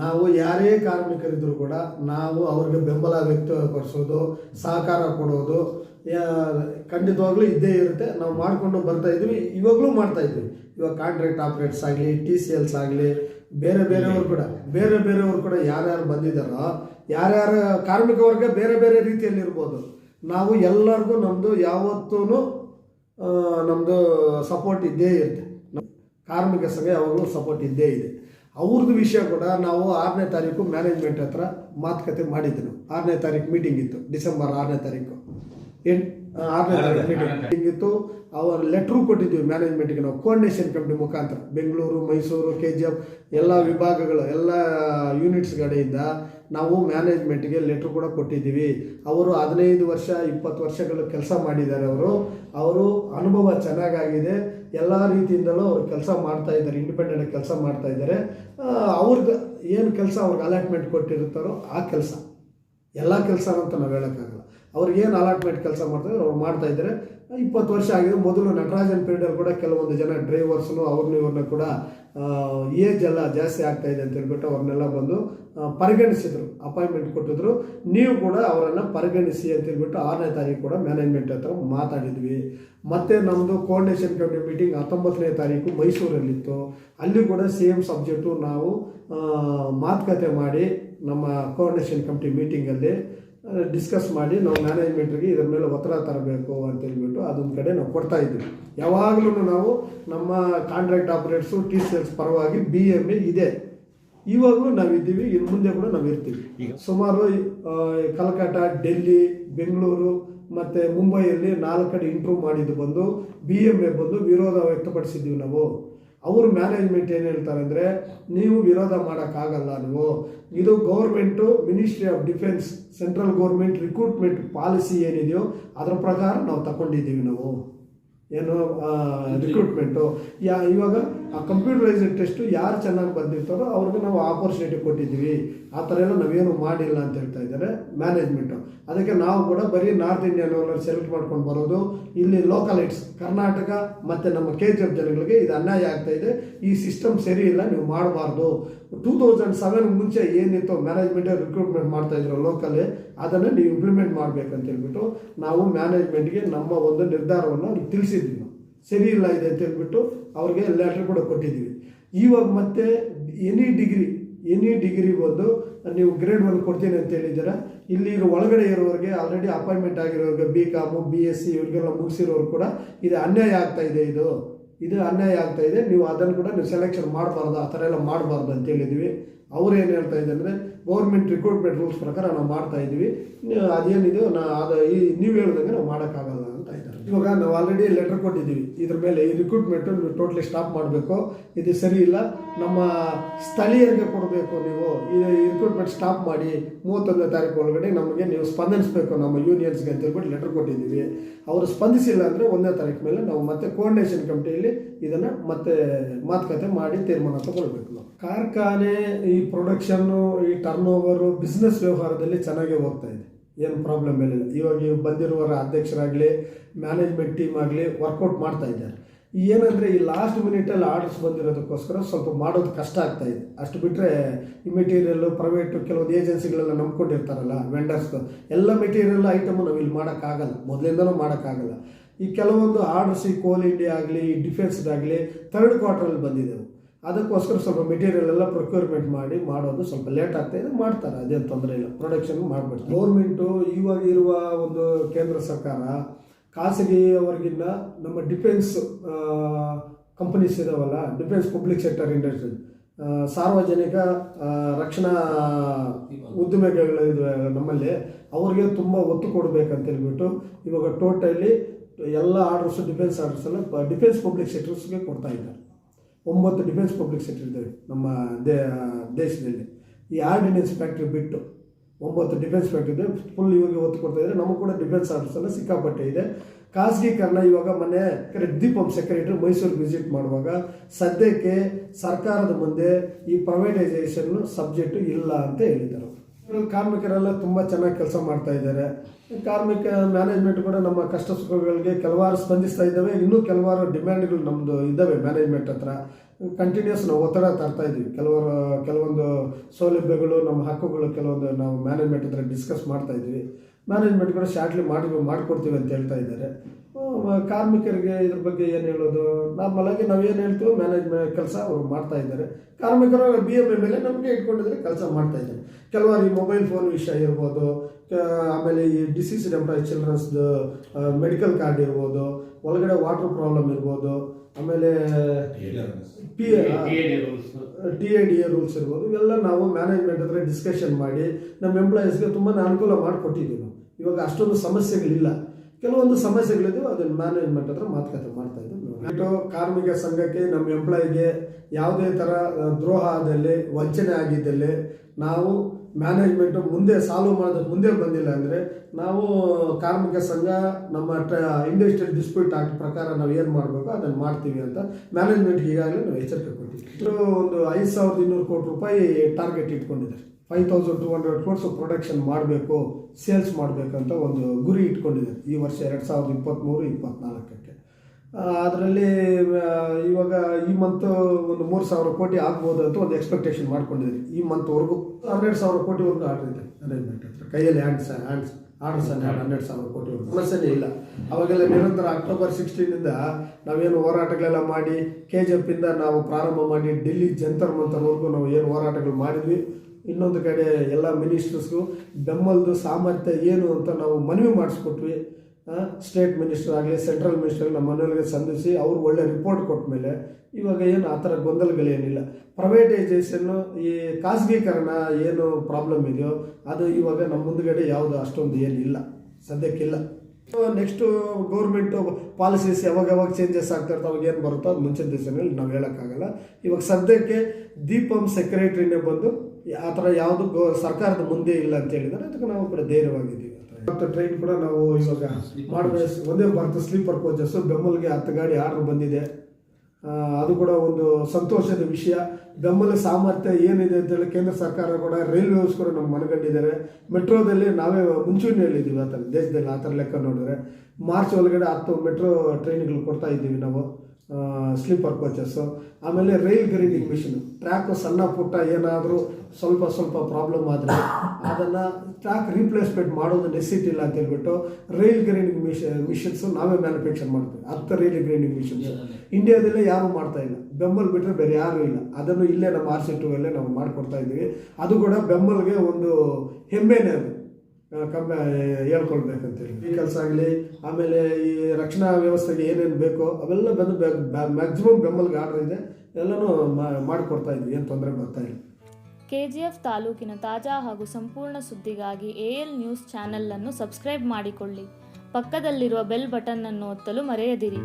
ನಾವು ಯಾರೇ ಕಾರ್ಮಿಕರಿದ್ರು ಕೂಡ ನಾವು ಅವ್ರಿಗೆ ಬೆಂಬಲ ವ್ಯಕ್ತಪಡಿಸೋದು, ಸಹಕಾರ ಕೊಡೋದು ಖಂಡಿತವಾಗ್ಲೂ ಇದ್ದೇ ಇರುತ್ತೆ. ನಾವು ಮಾಡಿಕೊಂಡು ಬರ್ತಾ ಇದ್ವಿ ಇವಾಗಲೂ ಮಾಡ್ತಾ ಇದ್ವಿ ಇವಾಗ ಕಾಂಟ್ರಾಕ್ಟ್ ಆಪ್ರೇಟ್ಸ್ ಆಗಲಿ ಟಿ ಸಿ ಎಲ್ಸ್ ಆಗಲಿ, ಬೇರೆ ಬೇರೆಯವರು ಕೂಡ, ಬೇರೆ ಬೇರೆಯವರು ಕೂಡ ಯಾರ್ಯಾರು ಬಂದಿದ್ದಾರೋ, ಯಾರ್ಯಾರ ಕಾರ್ಮಿಕ ವರ್ಗ ಬೇರೆ ಬೇರೆ ರೀತಿಯಲ್ಲಿ ಇರ್ಬೋದು. ನಾವು ಎಲ್ಲರಿಗೂ ನಮ್ಮದು ಯಾವತ್ತೂ ನಮ್ಮದು ಸಪೋರ್ಟ್ ಇದ್ದೇ ಇರುತ್ತೆ. ಕಾರ್ಮಿಕ ಸಂಘ ಯಾವಾಗಲೂ ಸಪೋರ್ಟ್ ಇದ್ದೇ ಇದೆ. ಅವ್ರದ್ದು ವಿಷಯ ಕೂಡ ನಾವು ಆರನೇ ತಾರೀಕು ಮ್ಯಾನೇಜ್ಮೆಂಟ್ ಹತ್ರ ಮಾತುಕತೆ ಮಾಡಿದ್ದೆವು ಆರನೇ ತಾರೀಕು ಮೀಟಿಂಗ್ ಇತ್ತು ಡಿಸೆಂಬರ್ ಆರನೇ ತಾರೀಕು. ಎಂಟು ಆರನೇ ತಾರೀಕು ಮೀಟಿಂಗ್ ಇತ್ತು. ಅವರ ಲೆಟ್ರು ಕೊಟ್ಟಿದ್ವಿ ಮ್ಯಾನೇಜ್ಮೆಂಟ್ಗೆ ನಾವು ಕೋಆರ್ಡಿನೇಷನ್ ಕಮಿಟಿ ಮುಖಾಂತರ. Bengaluru Mysuru K G F ಎಲ್ಲ ವಿಭಾಗಗಳು ಎಲ್ಲ ಯೂನಿಟ್ಸ್ ಕಡೆಯಿಂದ ನಾವು ಮ್ಯಾನೇಜ್ಮೆಂಟ್ಗೆ ಲೆಟ್ರ್ ಕೂಡ ಕೊಟ್ಟಿದ್ದೀವಿ. ಅವರು ಹದಿನೈದು ವರ್ಷ ಇಪ್ಪತ್ತು ವರ್ಷಗಳು ಕೆಲಸ ಮಾಡಿದ್ದಾರೆ ಅವರು. ಅವರು ಅನುಭವ ಚೆನ್ನಾಗಾಗಿದೆ. ಎಲ್ಲ ರೀತಿಯಿಂದಲೂ ಅವರು ಕೆಲಸ ಮಾಡ್ತಾ ಇದ್ದಾರೆ ಇಂಡಿಪೆಂಡೆಂಟ್ ಕೆಲಸ ಮಾಡ್ತಾ ಇದ್ದಾರೆ. ಅವ್ರಿಗೆ ಏನು ಕೆಲಸ ಅವ್ರಿಗೆ ಅಲಾಟ್ಮೆಂಟ್ ಕೊಟ್ಟಿರ್ತಾರೋ ಆ ಕೆಲಸ. ಎಲ್ಲ ಕೆಲಸ ಅಂತ ನಾವು ಹೇಳೋಕ್ಕಾಗಲ್ಲ. ಅವ್ರಿಗೆ ಏನು ಅಲಾಟ್ಮೆಂಟ್ ಕೆಲಸ ಮಾಡ್ತಾರೆ ಅವ್ರು ಮಾಡ್ತಾ ಇದ್ದಾರೆ. ಇಪ್ಪತ್ತು ವರ್ಷ ಆಗಿದೆ, ಮೊದಲು ನಟರಾಜನ್ ಪೀರಿಯಡಲ್ಲಿ ಕೂಡ ಕೆಲವೊಂದು ಜನ ಡ್ರೈವರ್ಸ್ನು ಅವ್ರನ್ನ ಇವ್ರನ್ನ ಕೂಡ ಏಜ್ ಎಲ್ಲ ಜಾಸ್ತಿ ಆಗ್ತಾ ಇದೆ ಅಂತ ಹೇಳ್ಬಿಟ್ಟು ಅವ್ರನ್ನೆಲ್ಲ ಬಂದು ಪರಿಗಣಿಸಿದ್ರು ಅಪಾಯಿಂಟ್ಮೆಂಟ್ ಕೊಟ್ಟಿದ್ರು. ನೀವು ಕೂಡ ಅವರನ್ನು ಪರಿಗಣಿಸಿ ಅಂತ ಹೇಳ್ಬಿಟ್ಟು ಆರನೇ ತಾರೀಕು ಕೂಡ ಮ್ಯಾನೇಜ್ಮೆಂಟ್ ಹತ್ರ ಮಾತಾಡಿದ್ವಿ. ಮತ್ತು ನಮ್ಮದು ಕೋಆರ್ಡಿನೇಷನ್ ಕಮಿಟಿ ಮೀಟಿಂಗ್ ಹತ್ತೊಂಬತ್ತನೇ ತಾರೀಕು ಮೈಸೂರಲ್ಲಿತ್ತು. ಅಲ್ಲಿ ಕೂಡ ಸೇಮ್ ಸಬ್ಜೆಕ್ಟು ನಾವು ಮಾತುಕತೆ ಮಾಡಿ ನಮ್ಮ ಕೋಆರ್ಡಿನೇಷನ್ ಕಮಿಟಿ ಮೀಟಿಂಗಲ್ಲಿ ಡಿಸ್ಕಸ್ ಮಾಡಿ ನಾವು ಮ್ಯಾನೇಜ್ಮೆಂಟ್ಗೆ ಇದ್ರ ಮೇಲೆ ಒತ್ತಡ ತರಬೇಕು ಅಂತ ಹೇಳ್ಬಿಟ್ಟು ಅದೊಂದು ಕಡೆ ನಾವು ಕೊಡ್ತಾ ಇದ್ವಿ ಯಾವಾಗಲೂ ನಾವು ನಮ್ಮ contract operates T C Ls ಪರವಾಗಿ ಬಿ ಎಂ ಎ ಇದೆ. ಇವಾಗಲೂ ನಾವಿದ್ದೀವಿ ಇನ್ನು ಮುಂದೆ ಕೂಡ ನಾವು ಇರ್ತೀವಿ. ಸುಮಾರು ಕಲ್ಕಟ್ಟ ಡೆಲ್ಲಿ ಬೆಂಗಳೂರು ಮತ್ತು ಮುಂಬೈಯಲ್ಲಿ ನಾಲ್ಕು ಕಡೆ ಇಂಪ್ರೂವ್ ಮಾಡಿದ್ದು ಬಂದು ಬಿ ಎಂ ಎ ಬಂದು ವಿರೋಧ ವ್ಯಕ್ತಪಡಿಸಿದ್ದೀವಿ ನಾವು. ಅವರು ಮ್ಯಾನೇಜ್ಮೆಂಟ್ ಏನು ಹೇಳ್ತಾರೆ ಅಂದರೆ, ನೀವು ವಿರೋಧ ಮಾಡೋಕ್ಕಾಗಲ್ಲ ನೀವು. ಇದು government ministry of defence central government recruitment policy ಏನಿದೆಯೋ, ಅದರ ಪ್ರಕಾರ ನಾವು ತಗೊಂಡಿದ್ದೀವಿ ನಾವು. ಏನು ರಿಕ್ರೂಟ್ಮೆಂಟು ಯಾ, ಇವಾಗ ಆ ಕಂಪ್ಯೂಟರೈಸ್ಡ್ ಟೆಸ್ಟು ಯಾರು ಚೆನ್ನಾಗಿ ಬಂದಿರ್ತಾರೋ ಅವ್ರಿಗೆ ನಾವು ಆಪರ್ಚುನಿಟಿ ಕೊಟ್ಟಿದ್ದೀವಿ. ಆ ಥರ ಎಲ್ಲ ನಾವೇನು ಮಾಡಿಲ್ಲ ಅಂತ ಹೇಳ್ತಾ ಇದ್ದಾರೆ ಮ್ಯಾನೇಜ್ಮೆಂಟು ಅದಕ್ಕೆ ನಾವು ಕೂಡ ಬರೀ ನಾರ್ತ್ ಇಂಡಿಯನ್ ಅವ್ರನ್ನ ಸೆಲೆಕ್ಟ್ ಮಾಡ್ಕೊಂಡು ಬರೋದು, ಇಲ್ಲಿ ಲೋಕಲೈಟ್ಸ್ ಕರ್ನಾಟಕ ಮತ್ತು ನಮ್ಮ ಕೆ ಜಿ ಎಫ್ ಜನಗಳಿಗೆ ಇದು ಅನ್ಯಾಯ ಆಗ್ತಾ ಇದೆ. ಈ ಸಿಸ್ಟಮ್ ಸರಿ ಇಲ್ಲ, ನೀವು ಮಾಡಬಾರ್ದು. ಟೂ ತೌಸಂಡ್ ಸೆವೆನ್ ಮುಂಚೆ ಏನಿತ್ತು ಮ್ಯಾನೇಜ್ಮೆಂಟ್ ರಿಕ್ರೂಟ್ಮೆಂಟ್ ಮಾಡ್ತಾ ಇದ್ರು ಲೋಕಲ್ ಅದನ್ನು ನೀವು ಇಂಪ್ಲಿಮೆಂಟ್ ಮಾಡಬೇಕಂತ ಹೇಳ್ಬಿಟ್ಟು ನಾವು ಮ್ಯಾನೇಜ್ಮೆಂಟ್ಗೆ ನಮ್ಮ ಒಂದು ನಿರ್ಧಾರವನ್ನು ತಿಳಿಸಿದ್ವಿ ಸರಿ ಇಲ್ಲ ಇದೆ ಅಂತ ಹೇಳ್ಬಿಟ್ಟು ಅವ್ರಿಗೆ ಲೆಟರ್ ಕೂಡ ಕೊಟ್ಟಿದ್ದೀವಿ. ಇವಾಗ ಮತ್ತೆ ಎನಿ ಡಿಗ್ರಿ ಎನಿ ಡಿಗ್ರಿ ಬಂದು ನೀವು ಗ್ರೇಡ್ ಒನ್ ಕೊಡ್ತೀನಿ ಅಂತ ಹೇಳಿದ್ದೀರ? ಇಲ್ಲಿ ಇರೋ ಒಳಗಡೆ ಇರೋರಿಗೆ already appointment ಆಗಿರೋರಿಗೆ B com B S C ಇವ್ರಿಗೆಲ್ಲ ಮುಗಿಸಿರೋರು ಕೂಡ ಇದು ಅನ್ಯಾಯ ಆಗ್ತಾ ಇದೆ ಇದು. ಇದು ಅನ್ಯಾಯ ಆಗ್ತಾ ಇದೆ. ನೀವು ಅದನ್ನು ಕೂಡ ನೀವು ಸೆಲೆಕ್ಷನ್ ಮಾಡಬಾರ್ದು, ಆ ಥರ ಎಲ್ಲ ಮಾಡಬಾರ್ದು ಅಂತ ಹೇಳಿದ್ವಿ ಅವ್ರು ಏನು ಹೇಳ್ತಾ ಇದ್ದಾರೆ ಅಂದರೆ ಗೌರ್ಮೆಂಟ್ ರಿಕ್ರೂಟ್ಮೆಂಟ್ ರೂಲ್ಸ್ ಪ್ರಕಾರ ನಾವು ಮಾಡ್ತಾ ಇದ್ದೀವಿ. ನೀವು ಅದೇನಿದೆ ನಾ ಅದು ಈ ನೀವು ಹೇಳ್ದಂಗೆ ನಾವು ಮಾಡೋಕ್ಕಾಗಲ್ಲ ಅಂತ ಇದ್ದಾರೆ. ಇವಾಗ ನಾವು ಆಲ್ರೆಡಿ ಲೆಟರ್ ಕೊಟ್ಟಿದ್ದೀವಿ. ಇದ್ರ ಮೇಲೆ ಈ ರಿಕ್ರೂಟ್ಮೆಂಟು ನೀವು ಟೋಟ್ಲಿ ಸ್ಟಾಪ್ ಮಾಡಬೇಕು. ಇದು ಸರಿ ಇಲ್ಲ. ನಮ್ಮ ಸ್ಥಳೀಯರಿಗೆ ಕೊಡಬೇಕು ನೀವು. ಈ ರಿಕ್ರೂಟ್ಮೆಂಟ್ ಸ್ಟಾಪ್ ಮಾಡಿ ಮೂವತ್ತೊಂದನೇ ತಾರೀಕು ಒಳಗಡೆ ನಮಗೆ ನೀವು ಸ್ಪಂದಿಸಬೇಕು. ನಮ್ಮ ಯೂನಿಯನ್ಸ್ಗೆ ಅಂತ ಹೇಳ್ಬಿಟ್ಟು ಲೆಟರ್ ಕೊಟ್ಟಿದ್ದೀವಿ. ಅವರು ಸ್ಪಂದಿಸಿಲ್ಲ ಅಂದರೆ ಒಂದನೇ ತಾರೀಕು ಮೇಲೆ ನಾವು ಮತ್ತೆ ಕೋಆರ್ಡಿನೇಷನ್ ಕಮಿಟಿಯಲ್ಲಿ ಇದನ್ನು ಮತ್ತೆ ಮಾತುಕತೆ ಮಾಡಿ ತೀರ್ಮಾನ ತಗೊಳ್ಬೇಕು. ಕಾರ್ಖಾನೆ ಈ ಪ್ರೊಡಕ್ಷನ್ನು ಈ ಟರ್ನ್ ಓವರು ಬಿಸ್ನೆಸ್ ವ್ಯವಹಾರದಲ್ಲಿ ಚೆನ್ನಾಗೇ ಹೋಗ್ತಾ ಇದೆ. ಏನು ಪ್ರಾಬ್ಲಮ್ ಇಲ್ಲ. ಇವಾಗ ಇವಾಗ ಬಂದಿರುವವರ ಅಧ್ಯಕ್ಷರಾಗಲಿ ಮ್ಯಾನೇಜ್ಮೆಂಟ್ ಟೀಮ್ ಆಗಲಿ ವರ್ಕೌಟ್ ಮಾಡ್ತಾ ಇದ್ದಾರೆ. ಏನಂದರೆ ಈ ಲಾಸ್ಟ್ ಮಿನಿಟಲ್ಲಿ ಆರ್ಡರ್ಸ್ ಬಂದಿರೋದಕ್ಕೋಸ್ಕರ ಸ್ವಲ್ಪ ಮಾಡೋದು ಕಷ್ಟ ಆಗ್ತಾ ಇದೆ. ಅಷ್ಟು ಬಿಟ್ಟರೆ ಈ ಮೆಟೀರಿಯಲ್ಲು ಪ್ರೈವೇಟು ಕೆಲವೊಂದು ಏಜೆನ್ಸಿಗಳೆಲ್ಲ ನಂಬ್ಕೊಂಡಿರ್ತಾರಲ್ಲ ವೆಂಡರ್ಸ್ದು ಎಲ್ಲ ಮೆಟೀರಿಯಲ್ ಐಟಮು ನಾವು ಇಲ್ಲಿ ಮಾಡೋಕ್ಕಾಗಲ್ಲ. ಮೊದಲಿಂದನೂ ಮಾಡೋಕ್ಕಾಗಲ್ಲ. ಈ ಕೆಲವೊಂದು ಆರ್ಡರ್ಸ್ ಈ ಕೋಲ್ ಇಂಡಿಯಾ ಆಗಲಿ, ಈ ಡಿಫೆನ್ಸ್ದಾಗಲಿ ಥರ್ಡ್ ಕ್ವಾರ್ಟರಲ್ಲಿ ಬಂದಿದ್ದೆವು ಅದಕ್ಕೋಸ್ಕರ ಸ್ವಲ್ಪ ಮೆಟೀರಿಯಲ್ ಎಲ್ಲ ಪ್ರೊಕ್ಯೂರ್ಮೆಂಟ್ ಮಾಡಿ ಮಾಡೋದು ಸ್ವಲ್ಪ ಲೇಟ್ ಆಗ್ತಾ ಇದೆ, ಮಾಡ್ತಾರೆ. ಅದೇನು ತೊಂದರೆ ಇಲ್ಲ. ಪ್ರೊಡಕ್ಷನ್ ಮಾಡಿಬಿಡ್ತಾರೆ. ಗೌರ್ಮೆಂಟು ಇವಾಗ ಇರುವ ಒಂದು ಕೇಂದ್ರ ಸರ್ಕಾರ ಖಾಸಗಿಯವರಿಗಿನ್ನ ನಮ್ಮ ಡಿಫೆನ್ಸ್ ಕಂಪನೀಸ್ ಇದಾವಲ್ಲ ಡಿಫೆನ್ಸ್ ಪಬ್ಲಿಕ್ ಸೆಕ್ಟರ್ ಇಂಡಸ್ಟ್ರಿ ಸಾರ್ವಜನಿಕ ರಕ್ಷಣಾ ಉದ್ದಿಮೆಗಳು ಇದೆ ನಮ್ಮಲ್ಲಿ ಅವ್ರಿಗೆ ತುಂಬ ಒತ್ತು ಕೊಡಬೇಕಂತ ಹೇಳ್ಬಿಟ್ಟು ಇವಾಗ ಟೋಟಲಿ ಎಲ್ಲ ಆರ್ಡರ್ಸು ಡಿಫೆನ್ಸ್ ಆರ್ಡರ್ಸ್ ಎಲ್ಲ ಡಿಫೆನ್ಸ್ ಪಬ್ಲಿಕ್ ಸೆಕ್ಟರ್ಸ್ಗೆ ಕೊಡ್ತಾ ಇದ್ದಾರೆ. ಒಂಬತ್ತು ಡಿಫೆನ್ಸ್ ಪಬ್ಲಿಕ್ ಸೆಕ್ಟರ್ ಇದ್ದಾವೆ ನಮ್ಮ ದೇ, ದೇಶದಲ್ಲಿ. ಈ ಆರ್ಡಿನೆನ್ಸ್ ಫ್ಯಾಕ್ಟ್ರಿ ಬಿಟ್ಟು ಒಂಬತ್ತು ಡಿಫೆನ್ಸ್ ಫ್ಯಾಕ್ಟ್ರಿ ಇದೆ. ಫುಲ್ ಇವಾಗ ಒತ್ತು ಕೊಡ್ತಾ ಇದ್ದಾರೆ. ನಮಗೆ ಕೂಡ ಡಿಫೆನ್ಸ್ ಆರ್ಡರ್ಸ್ ಎಲ್ಲ ಸಿಕ್ಕಾಪಟ್ಟೆ ಇದೆ. ಖಾಸಗೀಕರಣ ಇವಾಗ ಮೊನ್ನೆ ದೀಪಂ ಸೆಕ್ರೆಟರಿ ಮೈಸೂರಿಗೆ ವಿಸಿಟ್ ಮಾಡುವಾಗ ಸದ್ಯಕ್ಕೆ ಸರ್ಕಾರದ ಮುಂದೆ ಈ ಪ್ರೈವೇಟೈಸೇಷನ್ ಸಬ್ಜೆಕ್ಟು ಇಲ್ಲ ಅಂತ ಹೇಳಿದರು. ಕಾರ್ಮಿಕರೆಲ್ಲ ತುಂಬ ಚೆನ್ನಾಗಿ ಕೆಲಸ ಮಾಡ್ತಾ ಇದ್ದಾರೆ. ಕಾರ್ಮಿಕ ಮ್ಯಾನೇಜ್ಮೆಂಟ್ ಕೂಡ ನಮ್ಮ ಕಷ್ಟ ಸುಖಗಳಿಗೆ ಕೆಲವಾರು ಸ್ಪಂದಿಸ್ತಾ ಇದ್ದಾವೆ. ಇನ್ನೂ ಕೆಲವಾರು ಡಿಮ್ಯಾಂಡ್ಗಳು ನಮ್ಮದು ಇದ್ದಾವೆ ಮ್ಯಾನೇಜ್ಮೆಂಟ್ ಹತ್ರ. ಕಂಟಿನ್ಯೂಸ್ ನಾವು ಒತ್ತಡ ತರ್ತಾ ಇದ್ದೀವಿ. ಕೆಲವರು, ಕೆಲವೊಂದು ಸೌಲಭ್ಯಗಳು, ನಮ್ಮ ಹಕ್ಕುಗಳು ಕೆಲವೊಂದು ನಾವು ಮ್ಯಾನೇಜ್ಮೆಂಟ್ ಹತ್ರ ಡಿಸ್ಕಸ್ ಮಾಡ್ತಾ ಇದ್ದೀವಿ. ಮ್ಯಾನೇಜ್ಮೆಂಟ್ ಕೂಡ ಶಾರ್ಟ್ಲಿ ಮಾಡಿ ಮಾಡಿಕೊಡ್ತೀವಿ ಅಂತ ಹೇಳ್ತಾ ಇದ್ದಾರೆ. ಕಾರ್ಮಿಕರಿಗೆ ಇದ್ರ ಬಗ್ಗೆ ಏನು ಹೇಳೋದು? ನಾರ್ಮಲಾಗಿ ನಾವೇನು ಹೇಳ್ತೀವೋ ಮ್ಯಾನೇಜ್ಮೆಂಟ್ ಕೆಲಸ ಅವರು ಮಾಡ್ತಾ ಇದ್ದಾರೆ. ಕಾರ್ಮಿಕರು ಬಿ ಎಂ ಎ ಮೇಲೆ ನಮಗೆ ಇಟ್ಕೊಂಡಿದ್ರೆ ಕೆಲಸ ಮಾಡ್ತಾ ಇದ್ದಾರೆ. ಕೆಲವರು ಈ ಮೊಬೈಲ್ ಫೋನ್ ವಿಷಯ ಇರ್ಬೋದು ಆಮೇಲೆ ಈ ಡಿಸೀಸ್ ಎಂಪ್ಲಾಯ್ ಚಿಲ್ಡ್ರನ್ಸ್ದು ಮೆಡಿಕಲ್ ಕಾರ್ಡ್ ಇರ್ಬೋದು ಒಳಗಡೆ ವಾಟರ್ ಪ್ರಾಬ್ಲಮ್ ಇರ್ಬೋದು ಆಮೇಲೆ P T A D A rules ಇರ್ಬೋದು ಇವೆಲ್ಲ ನಾವು ಮ್ಯಾನೇಜ್ಮೆಂಟ್ ಹತ್ರ ಡಿಸ್ಕಷನ್ ಮಾಡಿ ನಮ್ಮ ಎಂಪ್ಲಾಯೀಸ್ಗೆ ತುಂಬಾ ಅನುಕೂಲ ಮಾಡಿಕೊಟ್ಟಿದ್ದೀವಿ ನಾವು. ಇವಾಗ ಅಷ್ಟೊಂದು ಸಮಸ್ಯೆಗಳಿಲ್ಲ. ಕೆಲವೊಂದು ಸಮಸ್ಯೆಗಳಿದ್ದು ಅದನ್ನು ಮ್ಯಾನೇಜ್ಮೆಂಟ್ ಹತ್ರ ಮಾತುಕತೆ ಮಾಡ್ತಾ ಇದ್ದೀವಿ. ಕಾರ್ಮಿಕ ಸಂಘಕ್ಕೆ ನಮ್ಮ ಎಂಪ್ಲಾಯಿಗೆ ಯಾವುದೇ ಥರ ದ್ರೋಹ ಆದಲ್ಲಿ ವಂಚನೆ ಆಗಿದ್ದಲ್ಲಿ ನಾವು ಮ್ಯಾನೇಜ್ಮೆಂಟು ಮುಂದೆ ಸಾಲ್ವ್ ಮಾಡೋದಕ್ಕೆ ಮುಂದೆ ಬಂದಿಲ್ಲ ಅಂದರೆ ನಾವು ಕಾರ್ಮಿಕ ಸಂಘ, ನಮ್ಮ ಇಂಡಸ್ಟ್ರಿಯಲ್ ಡಿಸ್ಪ್ಯೂಟ್ ಆಕ್ಟ್ ಪ್ರಕಾರ ನಾವು ಏನು ಮಾಡಬೇಕು ಅದನ್ನು ಮಾಡ್ತೀವಿ ಅಂತ ಮ್ಯಾನೇಜ್ಮೆಂಟ್ಗೆ ಈಗಾಗಲೇ ನಾವು ಎಚ್ಚರಿಕೆ ಕೊಟ್ಟಿದ್ದೀವಿ. ಒಂದು ಐದು ಸಾವಿರದ ಇನ್ನೂರು ಕೋಟಿ ರೂಪಾಯಿ ಟಾರ್ಗೆಟ್ ಇಟ್ಕೊಂಡಿದ್ದಾರೆ. Five thousand two hundred crores production ಮಾಡಬೇಕು ಸೇಲ್ಸ್ ಮಾಡಬೇಕಂತ ಒಂದು ಗುರಿ ಇಟ್ಕೊಂಡಿದ್ದಾರೆ. ಈ ವರ್ಷ ಎರಡು ಸಾವಿರದ ಇಪ್ಪತ್ತ್ಮೂರು ಇಪ್ಪತ್ತ್ನಾಲ್ಕಕ್ಕೆ ಅದರಲ್ಲಿ ಇವಾಗ ಈ ಮಂತ್ ಒಂದು ಮೂರು ಸಾವಿರ ಕೋಟಿ ಆಗ್ಬೋದು ಅಂತ ಒಂದು ಎಕ್ಸ್ಪೆಕ್ಟೇಷನ್ ಮಾಡ್ಕೊಂಡಿದ್ದೀವಿ ಈ ಮಂತ್ವರೆಗೂ ಹನ್ನೆರಡು ಸಾವಿರ ಕೋಟಿವರೆಗೂ ಆರ್ಡರ್ ಇದೆ ಅರೇಂಜ್ಮೆಂಟ್ ಹತ್ರ. ಕೈಯಲ್ಲಿ ಹ್ಯಾಂಡ್ಸ್ ಹ್ಯಾಂಡ್ಸ್ ಆರ್ಡರ್ಸ್ ಹನ್ನೆರಡು ಸಾವಿರ ಕೋಟಿವರೆಗೂ ಸಮಸ್ಯೆನೇ ಇಲ್ಲ. ಅವಾಗೆಲ್ಲ ನಿರಂತರ ಅಕ್ಟೋಬರ್ ಸಿಕ್ಸ್ಟೀನಿಂದ ನಾವೇನು ಹೋರಾಟಗಳೆಲ್ಲ ಮಾಡಿ ಕೆ ಜಿ ಎಫಿಂದ ನಾವು ಪ್ರಾರಂಭ ಮಾಡಿ ಡೆಲ್ಲಿ ಜಂತರ್ ಮಂತರ್ವರೆಗೂ ನಾವು ಏನು ಹೋರಾಟಗಳು ಮಾಡಿದ್ವಿ. ಇನ್ನೊಂದು ಕಡೆ ಎಲ್ಲ ಮಿನಿಸ್ಟರ್ಸ್ಗೂ ಬೆಂಬಲದ ಸಾಮರ್ಥ್ಯ ಏನು ಅಂತ ನಾವು ಮನವಿ ಮಾಡಿಸ್ಕೊಟ್ವಿ. ಸ್ಟೇಟ್ ಮಿನಿಸ್ಟರ್ ಆಗಲಿ ಸೆಂಟ್ರಲ್ ಮಿನಿಸ್ಟರ್ ನಮ್ಮ ಮನೆಯವರಿಗೆ ಸಂಧಿಸಿ ಅವ್ರು ಒಳ್ಳೆ ರಿಪೋರ್ಟ್ ಕೊಟ್ಟ ಮೇಲೆ ಇವಾಗ ಏನು ಆ ಥರ ಗೊಂದಲಗಳೇನಿಲ್ಲ ಪ್ರೈವೇಟೈಸೇಷನ್ನು ಈ ಖಾಸಗೀಕರಣ ಏನು ಪ್ರಾಬ್ಲಮ್ ಇದೆಯೋ ಅದು ಇವಾಗ ನಮ್ಮ ಮುಂದುಗಡೆ ಯಾವುದು ಅಷ್ಟೊಂದು ಏನಿಲ್ಲ. ಸದ್ಯಕ್ಕಿಲ್ಲ. ನೆಕ್ಸ್ಟು ಗೌರ್ಮೆಂಟು ಪಾಲಿಸೀಸ್ ಯಾವಾಗ ಯಾವಾಗ ಚೇಂಜಸ್ ಆಗ್ತಾ ಇರ್ತಾವೆ, ಅವಾಗ ಏನು ಬರುತ್ತೋ ಅದು ಮುಂಚಿನ ದಿವಸದಲ್ಲಿ ನಾವು ಹೇಳೋಕ್ಕಾಗಲ್ಲ. ಇವಾಗ ಸದ್ಯಕ್ಕೆ ದೀಪಂ ಸೆಕ್ರೆಟ್ರಿನೇ ಬಂದು ಆ ಥರ ಯಾವುದು ಗೋ ಸರ್ಕಾರದ ಮುಂದೆ ಇಲ್ಲ ಅಂತ ಹೇಳಿದರೆ ಅದಕ್ಕೆ ನಾವು ಕೂಡ ಧೈರ್ಯವಾಗಿದ್ದೀವಿ. ಟ್ರೈನ್ ಕೂಡ ನಾವು ಇವಾಗ ಮಾಡಬೇಕು ಒಂದೇ ಭಾರತ ಸ್ಲೀಪರ್ ಕೋಚಸ್ ಬೆಂಬಲಿಗೆ ಹತ್ತು ಗಾಡಿ ಆರ್ಡರ್ ಬಂದಿದೆ. ಅದು ಕೂಡ ಒಂದು ಸಂತೋಷದ ವಿಷಯ. ಬೆಂಬಲ ಸಾಮರ್ಥ್ಯ ಏನಿದೆ ಅಂತೇಳಿ ಕೇಂದ್ರ ಸರ್ಕಾರ ಕೂಡ ರೈಲ್ವೇಸ್ ಕೂಡ ನಮ್ಮ ಮನಗಂಡಿದ್ದಾರೆ. ಮೆಟ್ರೋದಲ್ಲಿ ನಾವೇ ಮುಂಚೂಣಿಯಲ್ಲಿದ್ದೀವಿ ಆ ಥರ ದೇಶದಲ್ಲಿ ಆ ಥರ ಲೆಕ್ಕ ನೋಡಿದ್ರೆ. ಮಾರ್ಚ್ ಒಳಗಡೆ ಹತ್ತು ಮೆಟ್ರೋ ಟ್ರೈನ್ಗಳು ಕೊಡ್ತಾ ಇದ್ದೀವಿ ನಾವು. ಸ್ಲೀಪರ್ ಕೋಚಸ್ಸು ಆಮೇಲೆ ರೈಲ್ ಗ್ರೈಂಡಿಂಗ್ ಮಿಷಿನ್ ಟ್ರ್ಯಾಕು ಸಣ್ಣ ಪುಟ್ಟ ಏನಾದರೂ ಸ್ವಲ್ಪ ಸ್ವಲ್ಪ ಪ್ರಾಬ್ಲಮ್ ಆದರೆ ಅದನ್ನು ಟ್ರ್ಯಾಕ್ ರೀಪ್ಲೇಸ್ಮೆಂಟ್ ಮಾಡೋದು ನೆಸಿಟಿ ಇಲ್ಲ ಅಂತ ಹೇಳ್ಬಿಟ್ಟು ರೈಲ್ ಗ್ರೈಂಡಿಂಗ್ ಮಿಷಿ ಮಿಷಿನ್ಸು ನಾವೇ ಮ್ಯಾನುಫ್ಯಾಕ್ಚರ್ ಮಾಡ್ತೀವಿ. ಹತ್ತು ರೈಲ್ ಗ್ರೈಂಡಿಂಗ್ ಮಿಷನ್ಸ್ ಇಂಡಿಯಾದಲ್ಲೇ ಯಾರೂ ಮಾಡ್ತಾ ಇಲ್ಲ. ಬೆಂಬಲ್ ಬಿಟ್ಟರೆ ಬೇರೆ ಯಾರೂ ಇಲ್ಲ. ಅದನ್ನು ಇಲ್ಲೇ ನಮ್ಮ ಆರ್ ಸಿ ಟೂ ಅಲ್ಲೇ ನಾವು ಮಾಡಿಕೊಡ್ತಾ ಇದ್ದೀವಿ. ಅದು ಕೂಡ ಬೆಂಬಲ್ಗೆ ಒಂದು ಹೆಮ್ಮೆನೇ ಅದು. ಕಮ್ಮಿ ಹೇಳ್ಕೊಳ್ಬೇಕಂತೇಳಿ. ಕೆಲಸ ಆಗಲಿ, ಆಮೇಲೆ ಈ ರಕ್ಷಣಾ ವ್ಯವಸ್ಥೆಗೆ ಏನೇನು ಬೇಕೋ ಅವೆಲ್ಲ ಬಂದು ಮ್ಯಾಕ್ಸಿಮಮ್ ಬೆಂಬಲಿಗೆ ಆರ್ಡರ್ ಇದೆ. ಎಲ್ಲನೂ ಮಾಡಿಕೊಡ್ತಾ ಇದ್ವಿ, ಏನು ತೊಂದರೆ ಬರ್ತಾ ಇಲ್ಲ. ಕೆಜಿಎಫ್ ತಾಲೂಕಿನ ತಾಜಾ ಹಾಗೂ ಸಂಪೂರ್ಣ ಸುದ್ದಿಗಾಗಿ ಎ ಎಲ್ ನ್ಯೂಸ್ ಚಾನೆಲ್ ಅನ್ನು ಸಬ್ಸ್ಕ್ರೈಬ್ ಮಾಡಿಕೊಳ್ಳಿ. ಪಕ್ಕದಲ್ಲಿರುವ ಬೆಲ್ ಬಟನ್ ಅನ್ನು ಒತ್ತಲು ಮರೆಯದಿರಿ.